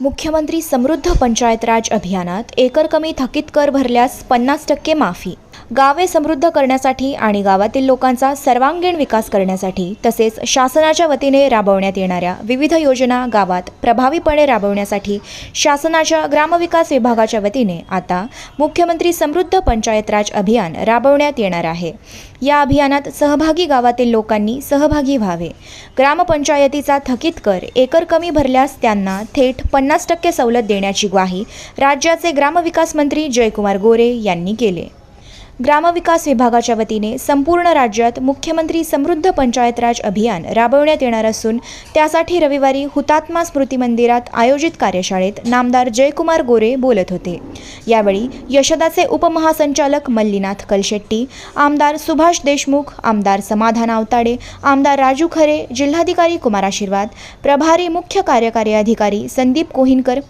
मुख्यमंत्री समृद्ध पंचायत राज अभियानात एकर कमी थकीत कर भरल्यास पन्नास टक्के माफी गावे समृद्ध करण्यासाठी आणि गावातील लोकांचा सर्वांगीण विकास करण्यासाठी तसेच शासनाच्या वतीने राबवण्यात येणाऱ्या विविध योजना गावात प्रभावीपणे राबवण्यासाठी शासनाच्या ग्रामविकास विभागाच्या वतीने आता मुख्यमंत्री समृद्ध पंचायत राज अभियान राबवण्यात येणार आहे. या अभियानात सहभागी गावातील लोकांनी सहभागी व्हावे. ग्रामपंचायतीचा थकीत कर एकर कमी भरल्यास त्यांना थेट पन्नास टक्के सवलत देण्याची ग्वाही राज्याचे ग्रामविकास मंत्री जयकुमार गोरे यांनी केले. ग्रामविकास विभागाच्या वतीने संपूर्ण राज्यात मुख्यमंत्री समृद्ध पंचायत राज अभियान राबवण्यात येणार असून त्यासाठी रविवारी हुतात्मा स्मृती मंदिरात आयोजित कार्यशाळेत नामदार जयकुमार गोरे बोलत होते. यावेळी यशदाचे उपमहासंचालक मल्लीनाथ कलशेट्टी आमदार सुभाष देशमुख आमदार समाधान आवताडे आमदार राजू खरे जिल्हाधिकारी कुमार आशीर्वाद प्रभारी मुख्य कार्यकारी अधिकारी संदीप कोहिनकर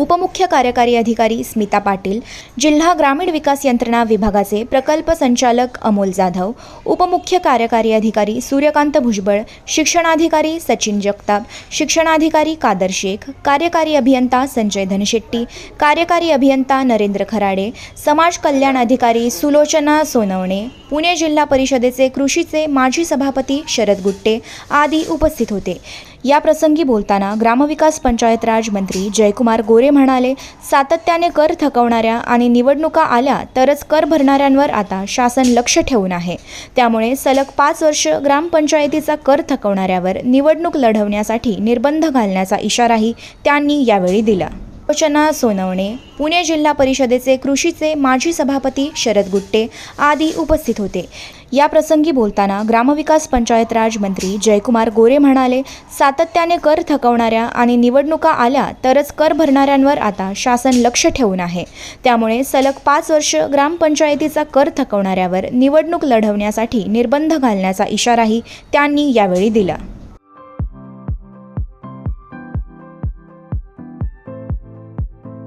उपमुख्य कार्यकारी अधिकारी स्मिता पाटील जिल्हा ग्रामीण विकास यंत्रणा विभागाचे प्रकल्प संचालक अमोल जाधव उपमुख्य कार्यकारी अधिकारी सूर्यकांत भुजबळ शिक्षणाधिकारी सचिन जगताप शिक्षणाधिकारी कादर शेख कार्यकारी अभियंता संजय धनशेट्टी कार्यकारी अभियंता नरेंद्र खराडे समाज कल्याण अधिकारी सुलोचना सोनवणे पुणे जिल्हा परिषदेचे कृषीचे माजी सभापती शरद गुट्टे आदी उपस्थित होते. या प्रसंगी बोलताना ग्रामविकास पंचायत राज मंत्री जयकुमार गोरे म्हणाले सातत्याने कर थकवणाऱ्या आणि निवडणुका आल्या तरच कर भरणाऱ्यांवर आता शासन लक्ष ठेवून आहे. त्यामुळे सलग पाच वर्ष ग्रामपंचायतीचा कर थकवणाऱ्यावर निवडणूक लढवण्यासाठी निर्बंध घालण्याचा इशाराही त्यांनी यावेळी दिला. सूचना सोनवणे पुणे जिल्हा परिषदेचे कृषीचे माजी सभापती शरद गुट्टे आदी उपस्थित होते. या प्रसंगी बोलताना ग्रामविकास पंचायत राज मंत्री जयकुमार गोरे म्हणाले सातत्याने कर थकवणाऱ्या आणि निवडणुका आल्या तरच कर भरणाऱ्यांवर आता शासन लक्ष ठेवून आहे. त्यामुळे सलग पाच वर्ष ग्रामपंचायतीचा कर थकवणाऱ्यावर निवडणूक लढवण्यासाठी निर्बंध घालण्याचा इशाराही त्यांनी यावेळी दिला.